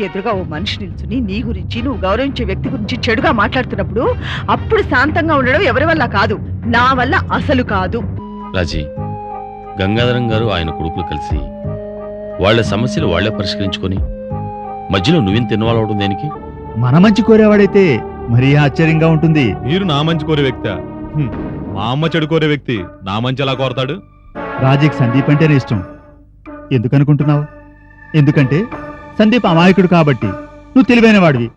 నీకు ఎదురుగా ఓ మనిషి నిల్చుని నీ గురించి నువ్వు గౌరవించే వ్యక్తి గురించి చెడుగా మాట్లాడుతున్నప్పుడు అప్పుడు శాంతంగా ఉండడం ఎవరి వల్ల కాదు నా వల్ల అసలు కాదు. రాజీ గంగాధరం గారు ఆయన కొడుకులు కలిసి వాళ్ళ సమస్యలు వాళ్ళే పరిష్కరించుకొని మధ్యలో నువ్వెంత ఇన్వాల్వ్ అవడం దేనికి? మన మంచి కోరేవాడైతే మరీ ఆశ్చర్యంగా ఉంటుంది. మీరు నా మంచి కోరే వ్యక్తి? మా అమ్మ చెడు కోరే వ్యక్తి నా మంచి ఎలా కోరతాడు? రాజీకి సందీప్ అంటేనే ఇష్టం. ఎందుకనుకుంటున్నావు? ఎందుకంటే సందీప్ అమాయకుడు కాబట్టి నువ్వు తెలివైన వాడివి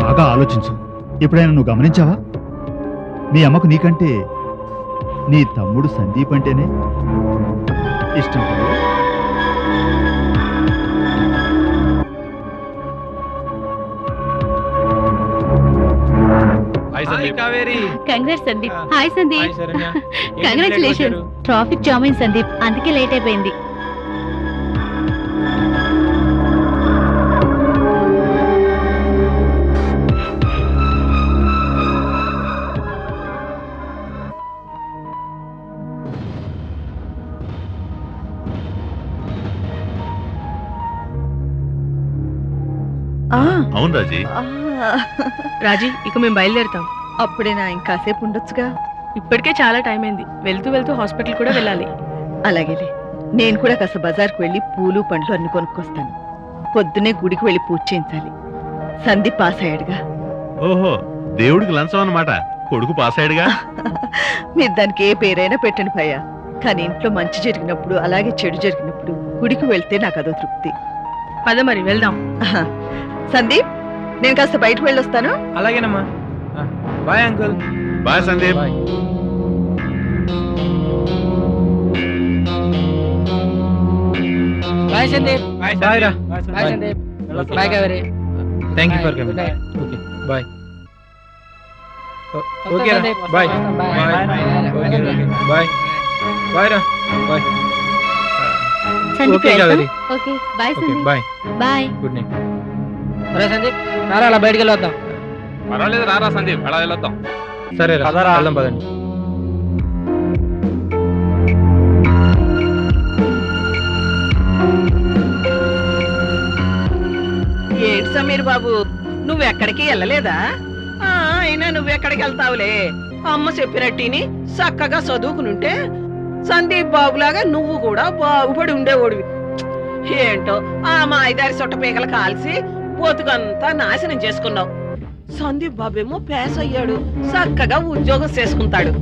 బాగా ఆలోచించు. ఎప్పుడైనా నువ్వు గమనించావా? మీ అమ్మకు నీకంటే నీ తమ్ముడు సందీప్ అంటేనే ఇష్టం Kaveri. Sandeep. Ah. Hi Sandeep. Congratulation traffic jam అయింది సందీప్. అందుకే లేట్ అయిపోయింది. ఆ, అవును రాజీ. ఆ, రాజీ ఇక మేము బయలుదేరుతాం. అప్పుడేనా ఇంకాసేపు ఉండొచ్చుగా. ఇప్పటికే చాలా టైం అయింది. వెళ్తూ వెళ్తూ హాస్పిటల్ కూడా వెళ్ళాలి. అలాగేలే నేను కూడా కాస్త బజార్కు వెళ్ళి పూలు పండ్లు అన్ని కొనుక్కొస్తాను. పొద్దునే గుడికి వెళ్ళి పూజ చేయించాలి. సందీప్ పాస్ అయ్యాడుగా. ఓహో దేవుడికి లంచం అన్నమాట. కొడుకు పాస్ అయ్యాడుగా? మీరు దానికి ఏ పేరైనా పెట్టండి భయ్య. కానీ ఇంట్లో మంచి జరిగినప్పుడు అలాగే చెడు జరిగినప్పుడు గుడికి వెళ్తే నాకు అదో తృప్తి. పద మరి వెళ్దాం. సందీప్? నేను కాస్త బయటకు వెళ్ళొస్తాను. అలాగేనమ్మా. Bye uncle. Bye Sandeep. Bye. Sandeep. Bye రా. Bye Sandeep. Bye. Kaveri. Thank you for coming. Okay bye. Okay రా. Bye. Bye. Bye. Okay bye bye. రా. Bye. Sandeep okay Kaveri. Okay bye Sandeep. Bye. Bye. Good night ఒరే సందీప్ రారా అలా బయటికి వెళ్ళొద్దాం. పర్వాలేదు రారా సందీప్ అలా వెళ్ళొద్దాం. సరే రా వెళ్దాం పదండి. ఏంటి సమీర్ బాబు నువ్వు ఎక్కడికి వెళ్ళలేదా? ఆ, అయినా నువ్వెక్కడికి వెళ్తావులే? అమ్మ చెప్పినట్టిని చక్కగా చదువుకునుంటే సందీప్ బాబులాగా నువ్వు కూడా బాగుపడి ఉండేవాడివి. ఏంటో ఆ మా ఐదారి సొట్ట పీకలు కాల్సి బతుకంతా నాశనం చేసుకున్నావు. సందీప్ బాబేమో పేస్ అయ్యాడు చక్కగా ఉద్యోగం చేసుకుంటాడు.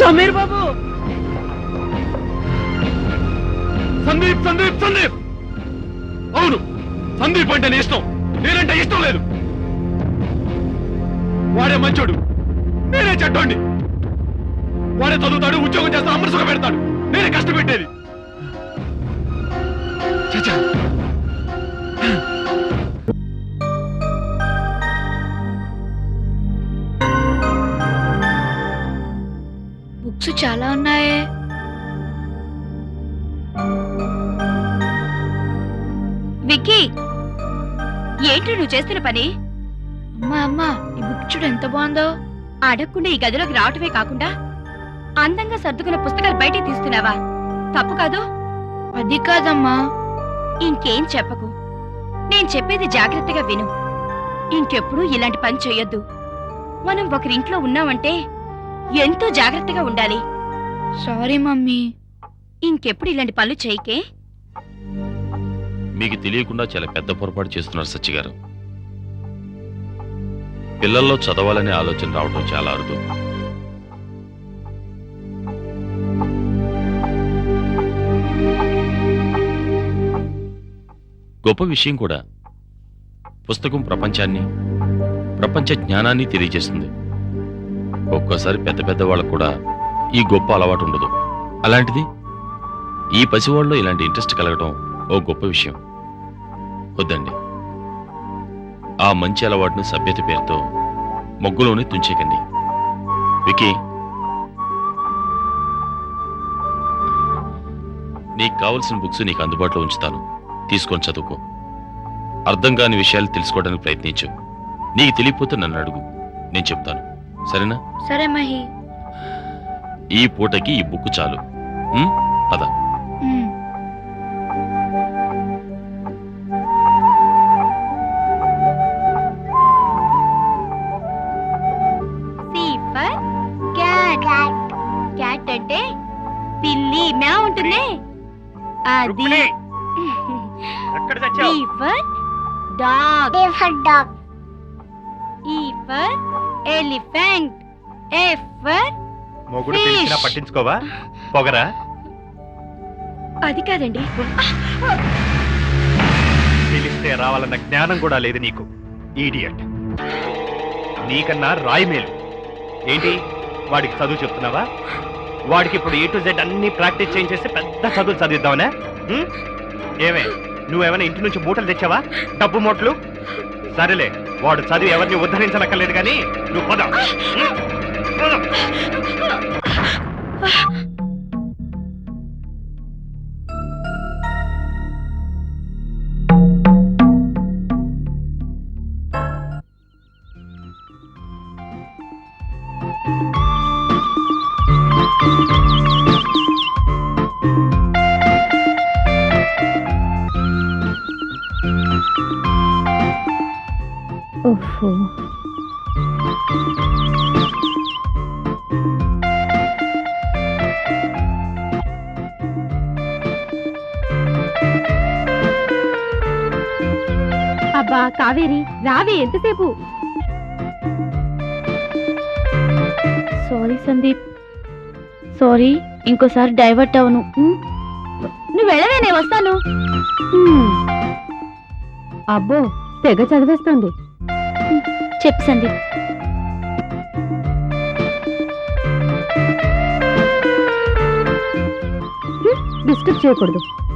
సమీర్ బాబు! సందీప్ సందీప్ సందీప్! అవును సందీప్ అంటే నీ ఇష్టం. నేనంటే ఇష్టం లేదు. వాడే మంచోడు. నేనే చెడ్డోండి వాడే చదువుతాడు ఉద్యోగం చేస్తా అమృసుగా పెడతాడు. నేనే కష్టపెట్టేది. చచ్చా బుక్స్ చాలా ఉన్నాయే. విక్కీ ఏంటి నువ్వు చేస్తున్న పని? అమ్మా అమ్మా ఈ బుక్ చూడు ఎంత బాగుందో. అడగకుండా ఈ గదిలోకి రావటమే కాకుండా అందంగా సర్దుకున్న పుస్తకాలు బయటికి తీస్తున్నావా? తప్పు కాదు? అది కాదమ్మా. ఇంకేం చెప్పకు. నేను చెప్పేది జాగ్రత్తగా విను. ఇంకెప్పుడు ఇలాంటి పని చెయ్యొద్దు. మనం ఒకరింట్లో ఉన్నామంటే ఎంతో జాగ్రత్తగా ఉండాలి. Sorry mummy. ఇంకెప్పుడు ఇలాంటి పనులు చేయకే? మీకు తెలియకుండా చాలా పెద్ద పొరపాటు చేస్తున్నారు సచ్చి గారు పిల్లల్లో చదవాలనే ఆలోచన రావడం చాలా అరుదు. గొప్ప విషయం కూడా పుస్తకం ప్రపంచాన్ని ప్రపంచ జ్ఞానాన్ని తెలియజేస్తుంది. ఒక్కోసారి పెద్ద పెద్ద వాళ్ళకు కూడా ఈ గొప్ప అలవాటు ఉండదు. అలాంటిది ఈ పసివాళ్ళలో ఇలాంటి ఇంట్రెస్ట్ కలగడం ఓ గొప్ప విషయం. వద్దండి. ఆ మంచి అలవాటును సభ్యత పేరుతో మొగ్గులోనే తుంచేకండి. వికీ. నీకు కావలసిన బుక్స్ నీకు అందుబాటులో ఉంచుతాను. తీసుకొని చదువుకో. అర్థం కాని విషయాలు తెలుసుకోవడానికి ప్రయత్నించు. నీకు తెలియకపోతే నన్ను అడుగు. నేను చెప్తాను. సరేనా? సరే మహి. ఈ పూటకి ఈ బుక్ చాలు? పద. అది. మొగుడు. పిలిచినా పట్టించుకోవా? పొగరా? అది కాదండి. పిలిస్తే రావాలన్న జ్ఞానం కూడా లేదు నీకు. ఈడియట్ నీకన్నా రాయి మేలు. ఏంటి? వాడికి చదువు చెప్తున్నావా? వాడికి ఇప్పుడు ఏ టు జెడ్ అన్ని ప్రాక్టీస్ చేయించేసి పెద్ద చదువు చదివిద్దామనే ఉం? ఏమే నువ్వేమైనా ఇంటి నుంచి మూటలు తెచ్చావా డబ్బు మూటలు సరేలే వాడు చదివి ఎవరిని ఉద్ధరించనక్కర్లేదు కానీ నువ్వు పద ఉం? పద. కావేరి రావే ఎంతసేపు? సారీ సందీప్. సారీ ఇంకోసారి డైవర్ట్ అవను. నువ్వు వెళ్ళవే నేను వస్తాను. అబ్బో తెగ చదివేస్తుంది. చెప్పు సందీప్. డిస్టర్బ్ చేయకూడదు.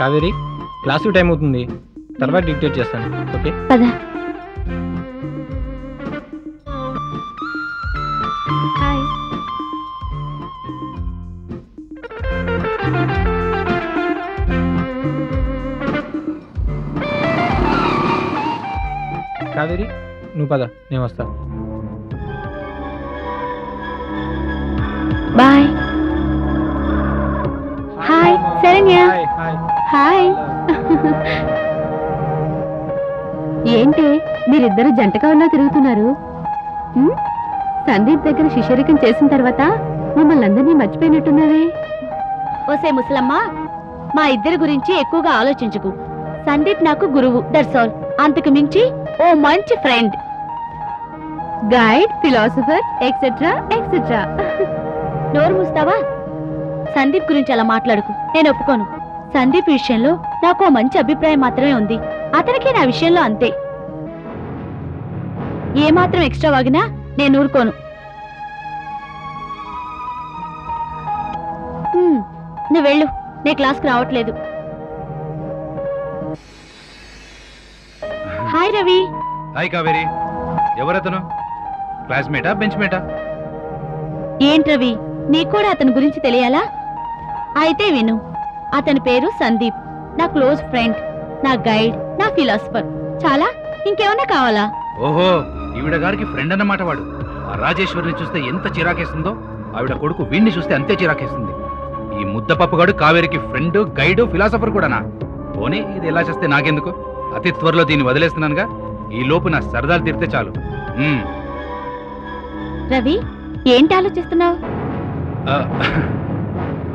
కావేరి క్లాసు టైం అవుతుంది. తర్వాత డిక్టేట్ చేస్తాను. ఓకే? పద. హాయ్. కావేరి నువ్వు పద నేను వస్తా. హాయ్. ఏంటి మీరిద్దరు జంటగా ఉన్నా తిరుగుతున్నారు? సందీప్ దగ్గర శిష్యరికం చేసిన తర్వాత మిమ్మల్ని అందరినీ మర్చిపోయినట్టున్నావే. ఓసే ముసలమ్మ మా ఇద్దరి గురించి ఎక్కువగా ఆలోచించుకు. సందీప్ నాకు గురువు దట్స్ ఆల్ అంతకు మించి ఓ మంచి friend guide philosopher etcetera etcetera నోరు మూస్తావా? సందీప్ గురించి అలా మాట్లాడుకు. నేను ఒప్పుకోను. సందీప్ విషయంలో నాకు మంచి అభిప్రాయం మాత్రమే ఉంది. అతనికి నా విషయంలో అంతే. ఏమాత్రం ఎక్స్ట్రా వాగినా నేను ఊరుకోను. నువ్వు వెళ్ళు. నే క్లాస్కి రావట్లేదు. హాయ్ రవి. హాయ్ కావేరి. ఎవరతను? క్లాస్మేటా బెంచ్ మేటా ఏంటి రవి నీకు కూడా అతని గురించి తెలియాలా? అయితే విను. అతని పేరు సందీప్. నా క్లోజ్ ఫ్రెండ్ నా గైడ్ నా ఫిలాసఫర్. చాలా? ఇంకేమన్నా కావాలా? ఓహో ఈవిడ గారికి ఫ్రెండ్ అన్నమాట వాడు. ఆ రాజేశ్వరిని చూస్తే ఎంత చిరాకేస్తుందో ఆవిడ కొడుకు వీణ్ణి చూస్తే అంతే చిరాకేస్తుంది. ఈ ముద్దపప్పుగాడు కావేరికి ఫ్రెండ్ గైడ్ ఫిలాసఫర్ కూడానా? పోనీ ఇది ఎలా చేస్తే నాకెందుకు? అతి త్వరలో దీన్ని వదిలేస్తున్నానుగా. ఈ లోపు నా సరదాలు తీరితే చాలు. రవి ఏంటి ఆలోచిస్తున్నావు? ఆ,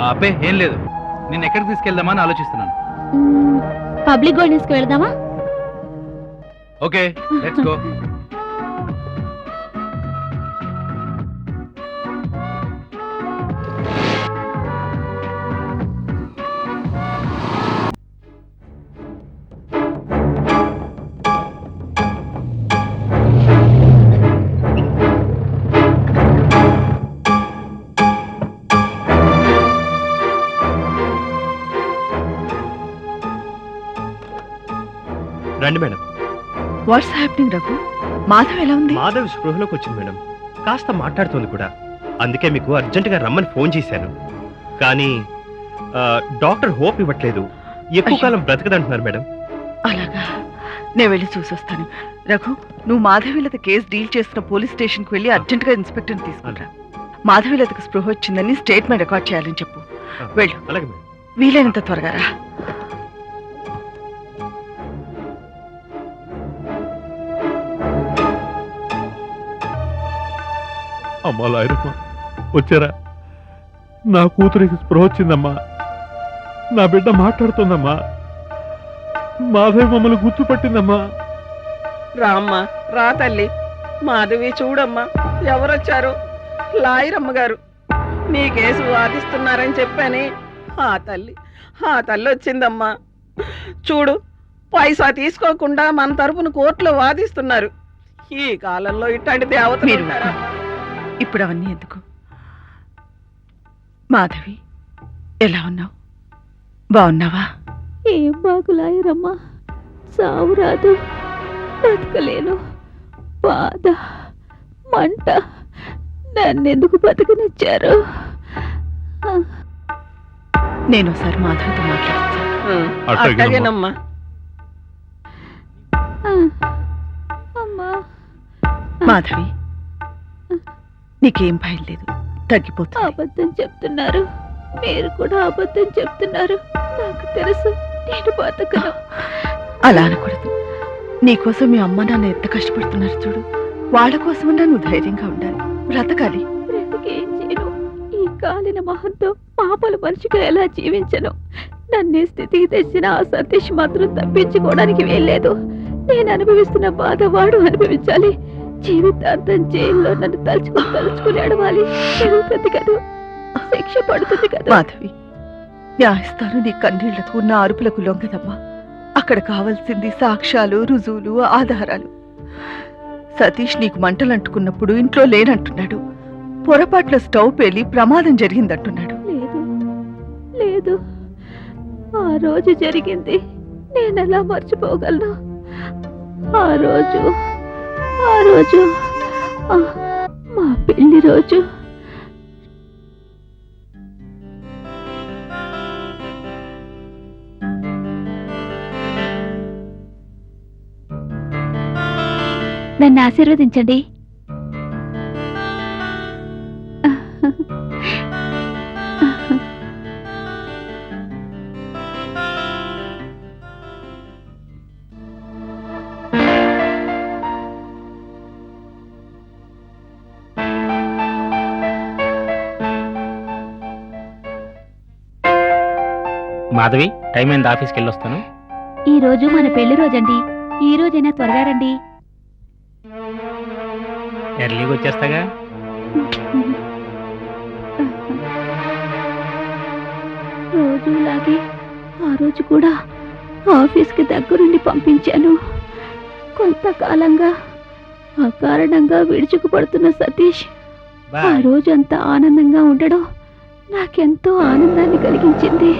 ఆ, అబ్బే ఏం లేదు. నేను ఎక్కడికి తీసుకెళ్దామా అని ఆలోచిస్తున్నాను. పబ్లిక్ గోల్డెన్స్కి వెళదామా? Okay let's go what's happening Raghu Madhav ఎలా ఉంది? మాధవ్ స్పృహలోకి వచ్చింది మేడం. కాస్త మాట్లాడుతోంది కూడా. అందుకే మీకు అర్జెంటుగా రమ్మని ఫోన్ చేశాను. కానీ డాక్టర్ హోప్ ఇవ్వట్లేదు. ఎక్కువ కాలం బ్రతకదంటున్నారు మేడం. అలాగా? నేను వెళ్ళి చూసొస్తాను. రఘు నువ్వు మాధవీలత కేసు డీల్ చేస్తున్న పోలీస్ స్టేషన్కి వెళ్ళి అర్జెంటుగా ఇన్స్పెక్టర్ని తీసుకుంటా. మాధవీలతకు స్పృహ వచ్చిందని స్టేట్మెంట్ రికార్డ్ చేయాలని చెప్పు. వెళ్ళు. వీలైనంత త్వరగా రా. అమ్మా లాయరమ్మ వచ్చారా? నా కూతురికి స్పృహ వచ్చిందమ్మా. నా బిడ్డ మాట్లాడుతుందమ్మా. మాధవి మమ్మల్ని గుర్తుపట్టిందమ్మా. రామ్మా రా తల్లి. మాధవి చూడమ్మా ఎవరొచ్చారు? లాయరమ్మ గారు నీ కేసు వాదిస్తున్నారని చెప్పాని ఆ తల్లి ఆ తల్లి వచ్చిందమ్మా. చూడు పైసా తీసుకోకుండా మన తరపున కోర్టులో వాదిస్తున్నారు. ఈ కాలంలో ఇట్లాంటి దేవతలు? ఇప్పుడు అవన్నీ ఎందుకు? మాధవి ఎలా ఉన్నావు? బాగున్నావా? ఏం బాగులాయరమ్మా. సావు రాదు. బతకలేను. బాధ మంట నన్నెందుకు బతకనిచ్చారు? నేను ఒకసారి మాధవితో మాట్లాడతాను ఉం, అట్లాగేనమ్మా. అట్లాగేనమ్మా అమ్మా. మాధవి నీకేం భయం లేదు. తగ్గిపోతుంది. అబద్ధం చెప్తున్నారు. మీరు కూడా అబద్ధం చెప్తున్నారు. నాకు తెలుసు. నేను బతకను. అలా అనకూడదు. నీకోసం మీ అమ్మ నాన్న ఎంత కష్టపడుతున్నారు చూడు. వాళ్ళ కోసమన్నా నువ్వు ధైర్యంగా ఉండాలి. బ్రతకాలి. బ్రతికేం చేయను. ఈ కాలిన మొహంతో పాపల మనిషిగా ఎలా జీవించను? నన్నే స్థితికి తెచ్చిన ఆ సతీష్ మాత్రం తప్పించుకోవడానికి వీల్లేదు. నేను అనుభవిస్తున్న బాధ వాడు అనుభవించాలి. జీవితాంతం జైల్లో నన్ను తలుచుకుని తలుచుకుని అడవాలి జరుగుతుంది కదా. శిక్ష పడుతుంది కదా. మాధవి న్యాయస్థానం నీ కన్నీళ్ళకు నా అరుపులకు లొంగదమ్మా. అక్కడ కావాల్సింది సాక్ష్యాలు రుజువులు ఆధారాలు. సతీష్ నీకు మంటలు అంటుకున్నప్పుడు ఇంట్లో లేనంటున్నాడు. పొరపాట్ల స్టవ్ పేలి ప్రమాదం జరిగిందంటున్నాడు. లేదు. లేదు. ఆ రోజు జరిగింది. నేనెలా మర్చిపోగలను? ఆ రోజు ఆ రోజు మా పెళ్ళి రోజు. నన్ను ఆశీర్వదించండి. మాధవి టైం అయింది ఆఫీస్కి వెళ్ళి వస్తాను ఈ రోజు మన పెళ్ళి రోజండి. ఈ రోజైనా త్వరగా రండి. ఎర్లీగా వచ్చేస్తాగా? రోజులాగే ఆ రోజు కూడా ఆఫీస్కి దగ్గరుండి పంపించాను. కొంతకాలంగా అకారణంగా విడుచుకుపడుతున్న సతీష్ ఆ రోజు అంత ఆనందంగా ఉండడం నాకెంతో ఆనందాన్ని కలిగించింది.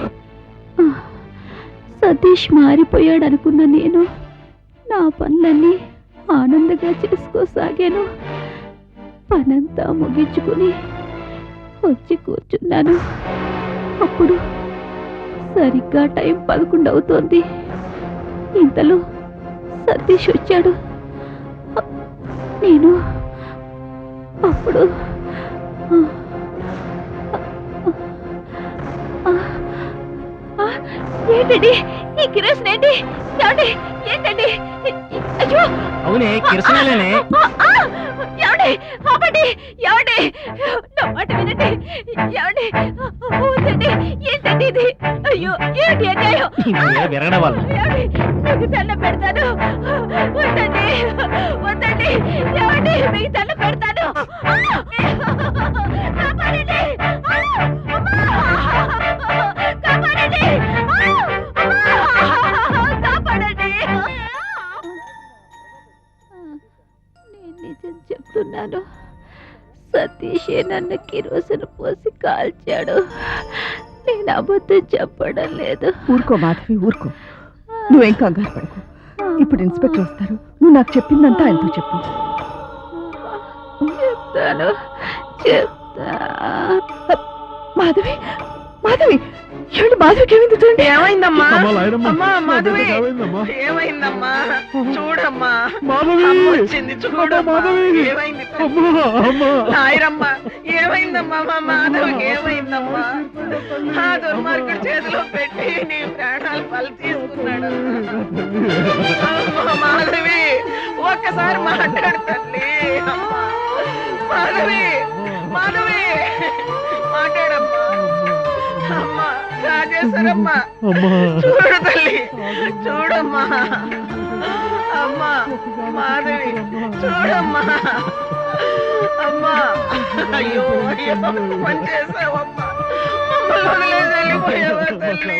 సతీష్ మారిపోయాడు అనుకున్న నేను నా పనులన్నీ ఆనందంగా చేసుకోసాగాను. పనంతా ముగించుకుని వచ్చి కూర్చున్నాను. అప్పుడు సరిగ్గా టైం పదకొండు అవుతోంది. ఇంతలో సతీష్ వచ్చాడు. నేను అప్పుడు ఆ, ఏంటండి? ఈ కిరోసిన్ ఏంటి? ఏమండి? ఏంటండి? అయ్యో! అవునే కిరసనాలేనే ఏమండి? ఆపండి ఏమండి? నా మాట వినండి. ఏమండి? వద్దండి. ఏంటండి ఇది? అయ్యో ఏంటి అన్యాయం? విరగడ వాళ్ళు ఏమండి? మీకు దండం పెడతాను. వద్దండి వద్దండి. ఏమండి? మీకు దండం పెడతాను! కాపాడండి! అమ్మా! చెప్తున్నాను సతీషే నన్ను కిరోసిన్ పోసి కాల్చాడు. నేను అబద్ధం చెప్పడం లేదు. ఊరుకో మాధవి ఊరుకో. నువ్వేం కంగారు పడకు. ఇప్పుడు ఇన్స్పెక్టర్ వస్తారు. నువ్వు నాకు చెప్పిందంతా ఆయనతో చెప్పు. చెప్తాను చెప్తా. మాధవి మాధవి ఏమిటి మాధవికి ఏమైంది చూడండి? ఏమైందమ్మా? అమ్మా, లాయరమ్మ. అమ్మా మాధవి. ఏమైందమ్మా? ఏమైందమ్మా చూడమ్మా. మాధవి! అమ్మ వచ్చింది చూడమ్మా మాధవి! ఏమైంది? అమ్మా, అమ్మా. నాయరమ్మా ఏమైందమ్మా మా మాధవికి? ఏమైందమ్మా? ఆ దుర్మార్గుడు చేతిలో పెట్టి నీ ప్రాణాలు బలి తీసుకున్నాడు. అమ్మా, మాధవి. ఒక్కసారి మాట్లాడు తల్లి అమ్మా మాధవి. మాధవి. మాట్లాడమ్మా. రాజేశ్వరమ్మా చూడు తల్లి చూడమ్మా. అమ్మా మాధవి చూడమ్మా. అమ్మా. అయ్యో అయ్యో పని చేసావమ్మా. మమ్మల్ని వదిలేసి వెళ్ళిపోయావా తల్లి?